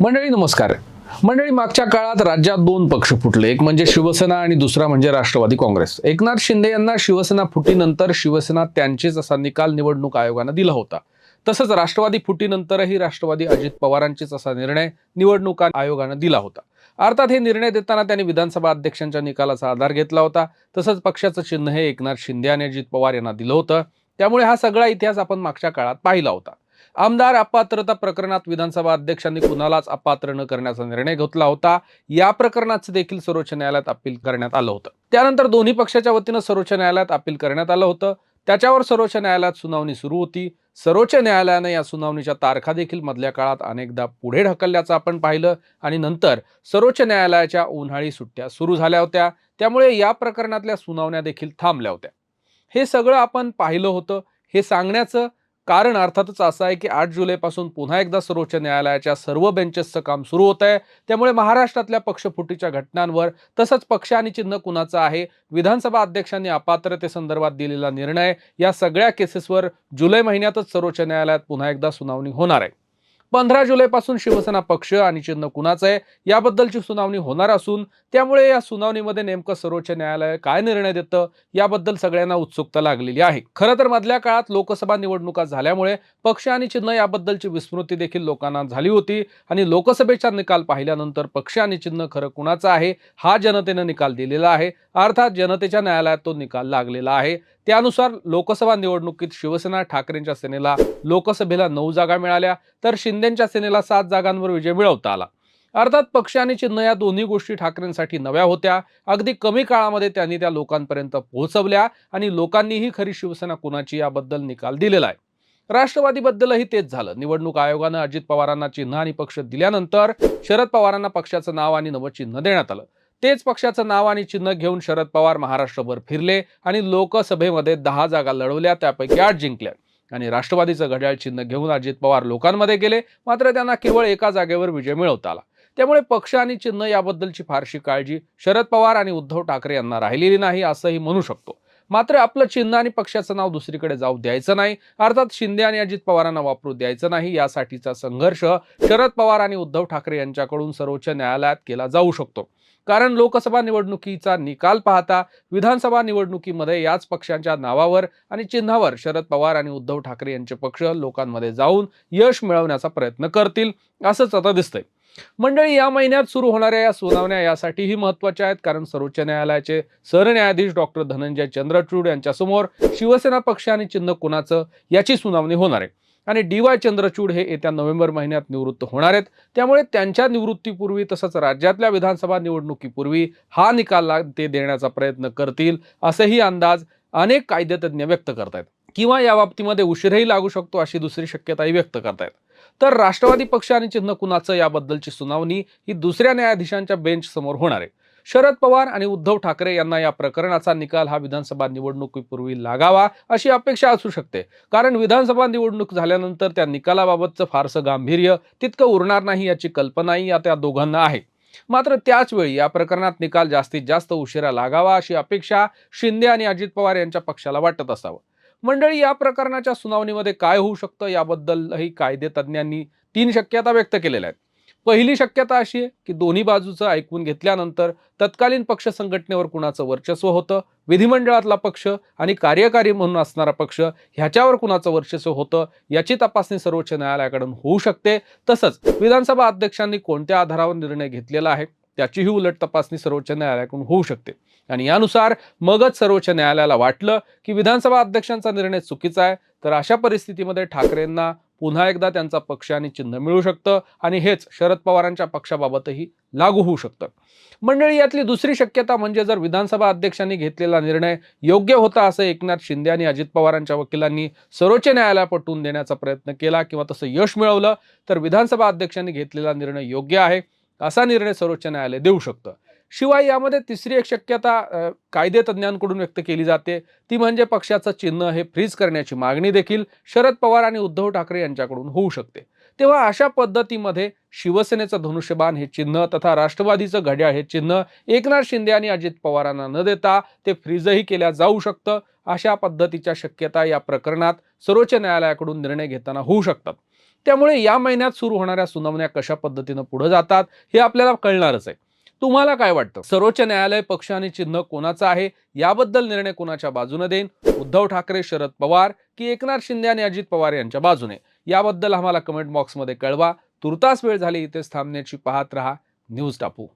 मंडळी नमस्कार. मंडळी मागच्या काळात राज्यात दोन पक्ष फुटले. एक म्हणजे शिवसेना आणि दुसरा म्हणजे राष्ट्रवादी काँग्रेस. एकनाथ शिंदे यांना शिवसेना फुटीनंतर शिवसेना त्यांचेच असा निकाल निवडणूक आयोगानं दिला होता. तसंच राष्ट्रवादी फुटीनंतरही राष्ट्रवादी अजित पवारांचेच असा निर्णय निवडणूक आयोगानं दिला होता. अर्थात हे निर्णय देताना त्यांनी विधानसभा अध्यक्षांच्या निकालाचा आधार घेतला होता. तसंच पक्षाचं चिन्ह हे एकनाथ शिंदे आणि अजित पवार यांना दिलं होतं. त्यामुळे हा सगळा इतिहास आपण मागच्या काळात पाहिला होता. आमदार अपात्रता प्रकरणात विधानसभा अध्यक्षांनी कुणालाच अपात्र न करण्याचा निर्णय घेतला होता. या प्रकरणाचं देखील सर्वोच्च न्यायालयात अपील करण्यात आलं होतं. त्यानंतर दोन्ही पक्षाच्या वतीनं सर्वोच्च न्यायालयात अपील करण्यात आलं होतं. त्याच्यावर सर्वोच्च न्यायालयात सुनावणी सुरू होती. सर्वोच्च न्यायालयानं या सुनावणीच्या तारखा देखील मधल्या काळात अनेकदा पुढे ढकलल्याचं आपण पाहिलं आणि नंतर सर्वोच्च न्यायालयाच्या उन्हाळी सुट्ट्या सुरू झाल्या होत्या. त्यामुळे या प्रकरणातल्या सुनावण्या देखील थांबल्या होत्या. हे सगळं आपण पाहिलं होतं. हे सांगण्याचं कारण अर्थातच असं आहे की आठ जुलैपासून पुन्हा एकदा सर्वोच्च न्यायालयाच्या सर्व बेंचेसचं काम सुरू होत आहे. त्यामुळे महाराष्ट्रातल्या पक्षफुटीच्या घटनांवर तसंच पक्ष आणि चिन्ह कुणाचं आहे विधानसभा अध्यक्षांनी अपात्रतेसंदर्भात दिलेला निर्णय या सगळ्या केसेसवर जुलै महिन्यातच सर्वोच्च न्यायालयात पुन्हा एकदा सुनावणी होणार आहे. पंधरा जुलैपासून शिवसेना पक्ष आणि चिन्ह कुणाचं आहे याबद्दलची सुनावणी होणार असून त्यामुळे या सुनावणीमध्ये नेमकं सर्वोच्च न्यायालय काय निर्णय देतं याबद्दल सगळ्यांना उत्सुकता लागलेली आहे. खरं तर मधल्या काळात लोकसभा निवडणुका झाल्यामुळे पक्ष आणि चिन्ह याबद्दलची विस्मृती देखील लोकांना झाली होती आणि लोकसभेचा निकाल पाहिल्यानंतर पक्ष आणि चिन्ह खरं कुणाचं आहे हा जनतेनं निकाल दिलेला आहे. अर्थात जनतेच्या न्यायालयात तो निकाल लागलेला आहे. त्यानुसार लोकसभा निवडणुकीत शिवसेना ठाकरेंच्या सेनेला लोकसभेला नऊ जागा मिळाल्या तर शिंदेच्या सेनेला सात जागांवर विजय मिळवता आला. अर्थात पक्ष आणि चिन्ह या दोन्ही गोष्टी ठाकरेंसाठी नव्या होत्या. अगदी कमी काळामध्ये त्यांनी त्या लोकांपर्यंत पोहोचवल्या आणि लोकांनीही खरी शिवसेना कुणाची याबद्दल निकाल दिलेला आहे. राष्ट्रवादीबद्दलही तेच झालं. निवडणूक आयोगानं अजित पवारांना चिन्ह आणि पक्ष दिल्यानंतर शरद पवारांना पक्षाचं नाव आणि नवं चिन्ह देण्यात आलं. तेच पक्षाचं नाव आणि चिन्ह घेऊन शरद पवार महाराष्ट्रभर फिरले आणि लोकसभेमध्ये दहा जागा लढवल्या त्यापैकी आठ जिंकल्या. आणि राष्ट्रवादीचं घड्याळ चिन्ह घेऊन अजित पवार लोकांमध्ये गेले मात्र त्यांना केवळ एका जागेवर विजय मिळवता आला. त्यामुळे पक्ष आणि चिन्ह याबद्दलची फारशी काळजी शरद पवार आणि उद्धव ठाकरे यांना राहिलेली नाही असंही म्हणू शकतो. मात्र आपलं चिन्ह आणि पक्षाचं नाव दुसरीकडे जाऊ द्यायचं नाही अर्थात शिंदे आणि अजित पवारांना वापरू द्यायचं नाही यासाठीचा संघर्ष शरद पवार आणि उद्धव ठाकरे यांच्याकडून सर्वोच्च न्यायालयात केला जाऊ शकतो. कारण लोकसभा निवडणुकीचा निकाल पाहता विधानसभा निवडणुकीमध्ये याच पक्षांच्या नावावर आणि चिन्हावर शरद पवार आणि उद्धव ठाकरे यांचे पक्ष लोकांमध्ये जाऊन यश मिळवण्याचा प्रयत्न करतील असंच आता दिसतंय. मंडळी या महिन्यात सुरू होणाऱ्या या सुनावण्या यासाठीही महत्त्वाच्या आहेत कारण सर्वोच्च न्यायालयाचे सरन्यायाधीश डॉक्टर धनंजय चंद्रचूड यांच्यासमोर शिवसेना पक्ष आणि चिन्ह कुणाचं याची सुनावणी होणार आहे. आणि डी वाय चंद्रचूड हे येत्या नोव्हेंबर महिन्यात निवृत्त होणार आहेत. त्यामुळे त्यांच्या निवृत्तीपूर्वी तसंच राज्यातल्या विधानसभा निवडणुकीपूर्वी हा निकाल ते देण्याचा प्रयत्न करतील असेही अंदाज अनेक कायदेतज्ञ व्यक्त करतायत. किंवा या बाबतीमध्ये उशीरही लागू शकतो अशी दुसरी शक्यताही व्यक्त करतायत. तर राष्ट्रवादी पक्ष आणि चिन्ह कुणाचं याबद्दलची सुनावणी ही दुसऱ्या न्यायाधीशांच्या बेंच समोर होणार आहे. शरद पवार आणि उद्धव ठाकरे यांना या प्रकरणाचा निकाल हा विधानसभा निवडणुकीपूर्वी लागावा अशी अपेक्षा असू शकते. कारण विधानसभा निवडणूक झाल्यानंतर त्या निकालाबाबतचं फारसं गांभीर्य तितकं उरणार नाही याची कल्पनाही या त्या दोघांना आहे. मात्र त्याचवेळी या प्रकरणात निकाल जास्तीत जास्त उशिरा लागावा अशी अपेक्षा शिंदे आणि अजित पवार यांच्या पक्षाला वाटत असावं. मंडळी या प्रकरणाच्या सुनावणीमध्ये काय होऊ शकतं याबद्दलही कायदे तज्ज्ञांनी तीन शक्यता व्यक्त केलेल्या आहेत. पहिली शक्यता अशी आहे की दोन्ही बाजूचं ऐकून घेतल्यानंतर तत्कालीन पक्ष संघटनेवर कुणाचं वर्चस्व होतं विधिमंडळातला पक्ष आणि कार्यकारी म्हणून असणारा पक्ष ह्याच्यावर कुणाचं वर्चस्व होतं याची तपासणी सर्वोच्च न्यायालयाकडून होऊ शकते. तसंच विधानसभा अध्यक्षांनी कोणत्या आधारावर निर्णय घेतलेला आहे त्याचीही उलट तपासणी सर्वोच्च न्यायालयाकडून होऊ शकते. आणि यानुसार मगच सर्वोच्च न्यायालयाला वाटलं की विधानसभा अध्यक्षांचा निर्णय चुकीचा आहे तर अशा परिस्थितीमध्ये ठाकरेंना पुन्हा एकदा त्यांचा पक्ष आणि चिन्ह मिळू शकतं आणि हेच शरद पवारांच्या पक्षाबाबतही लागू होऊ शकतं. मंडळी यातली दुसरी शक्यता म्हणजे जर विधानसभा अध्यक्षांनी घेतलेला निर्णय योग्य होता असं एकनाथ शिंदे आणि अजित पवारांच्या वकिलांनी सर्वोच्च न्यायालयात पटवून देण्याचा प्रयत्न केला किंवा तसं यश मिळवलं तर विधानसभा अध्यक्षांनी घेतलेला निर्णय योग्य आहे असा निर्णय सर्वोच्च न्यायालय देऊ शकतं. शिवाय यामध्ये तिसरी एक शक्यता कायदे तज्ज्ञांकडून व्यक्त केली जाते. ती म्हणजे पक्षाचं चिन्ह हे फ्रीज करण्याची मागणी देखील शरद पवार आणि उद्धव ठाकरे यांच्याकडून होऊ शकते. तेव्हा अशा पद्धतीमध्ये शिवसेनेचं धनुष्यबाण हे चिन्ह तथा राष्ट्रवादीचं घड्याळ हे चिन्ह एकनाथ शिंदे आणि अजित पवारांना न देता ते फ्रीजही केल्या जाऊ शकतं अशा पद्धतीच्या शक्यता या प्रकरणात सर्वोच्च न्यायालयाकडून निर्णय घेताना होऊ शकतात. त्यामुळे या महिन्यात सुरू होणाऱ्या सुनावण्या कशा पद्धतीनं पुढे जातात हे आपल्याला कळणारच आहे. तुम्हाला काय वाटतं? सर्वोच्च न्यायालय पक्ष आणि चिन्ह कोणाचं आहे? याबद्दल निर्णय कोणाच्या बाजूने देईन? उद्धव ठाकरे शरद पवार की एकनाथ शिंदे आणि अजित पवार यांच्या बाजूने? याबद्दल आम्हाला कमेंट बॉक्समध्ये कळवा. तुर्तास वेळ झाली इथेच थांबण्याची पाहत रहा. न्यूज टापू.